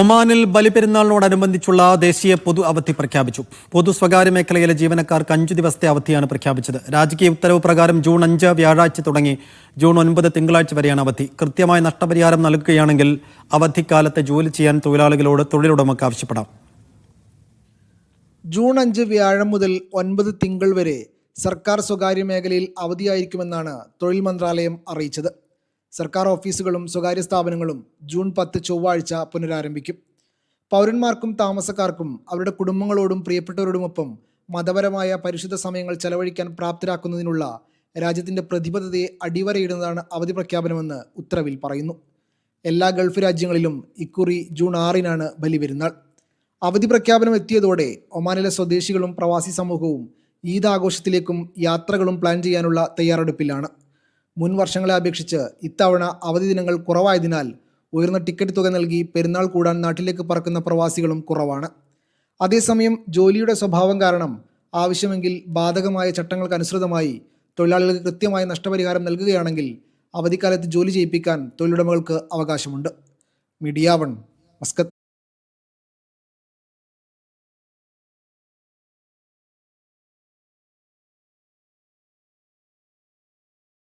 ഒമാനിൽ ബലിപെരുന്നാളിനോടനുബന്ധിച്ചുള്ള ദേശീയ പൊതു അവധി പ്രഖ്യാപിച്ചു. പൊതു സ്വകാര്യ മേഖലയിലെ ജീവനക്കാർക്ക് അഞ്ചു ദിവസത്തെ അവധിയാണ് പ്രഖ്യാപിച്ചത്. രാജകീയ ഉത്തരവ് പ്രകാരം ജൂൺ അഞ്ച് വ്യാഴാഴ്ച തുടങ്ങി ജൂൺ ഒൻപത് തിങ്കളാഴ്ച വരെയാണ് അവധി. കൃത്യമായ നഷ്ടപരിഹാരം നൽകുകയാണെങ്കിൽ അവധിക്കാലത്ത് ജോലി ചെയ്യാൻ തൊഴിലാളികളോട് തൊഴിലുടമക്ക് ആവശ്യപ്പെടാം. ജൂൺ അഞ്ച് വ്യാഴം മുതൽ ഒൻപത് തിങ്കൾ വരെ സർക്കാർ സ്വകാര്യ മേഖലയിൽ അവധിയായിരിക്കുമെന്നാണ് തൊഴിൽ മന്ത്രാലയം അറിയിച്ചത്. സർക്കാർ ഓഫീസുകളും സ്വകാര്യ സ്ഥാപനങ്ങളും ജൂൺ പത്ത് ചൊവ്വാഴ്ച പുനരാരംഭിക്കും. പൗരന്മാർക്കും താമസക്കാർക്കും അവരുടെ കുടുംബങ്ങളോടും പ്രിയപ്പെട്ടവരോടുമൊപ്പം മതപരമായ പരിശുദ്ധ സമയങ്ങൾ ചെലവഴിക്കാൻ പ്രാപ്തരാക്കുന്നതിനുള്ള രാജ്യത്തിന്റെ പ്രതിബദ്ധതയെ അടിവരയിടുന്നതാണ് അവധി പ്രഖ്യാപനമെന്ന് ഉത്തരവിൽ പറയുന്നു. എല്ലാ ഗൾഫ് രാജ്യങ്ങളിലും ഇക്കുറി ജൂൺ ആറിനാണ് ബലിപെരുന്നാൾ. അവധി പ്രഖ്യാപനം എത്തിയതോടെ ഒമാനിലെ സ്വദേശികളും പ്രവാസി സമൂഹവും ഈദ് ആഘോഷത്തിലേക്കും യാത്രകളും പ്ലാൻ ചെയ്യാനുള്ള തയ്യാറെടുപ്പിലാണ്. മുൻ വർഷങ്ങളെ അപേക്ഷിച്ച് ഇത്തവണ അവധി ദിനങ്ങൾ കുറവായതിനാൽ ഉയർന്ന ടിക്കറ്റ് തുക നൽകി പെരുന്നാൾ കൂടാൻ നാട്ടിലേക്ക് പറക്കുന്ന പ്രവാസികളും കുറവാണ്. അതേസമയം ജോലിയുടെ സ്വഭാവം കാരണം ആവശ്യമെങ്കിൽ ബാധകമായ ചട്ടങ്ങൾക്കനുസൃതമായി തൊഴിലാളികൾക്ക് കൃത്യമായ നഷ്ടപരിഹാരം നൽകുകയാണെങ്കിൽ അവധിക്കാലത്ത് ജോലി ചെയ്യിപ്പിക്കാൻ തൊഴിലുടമകൾക്ക് അവകാശമുണ്ട്. Media one Muscat.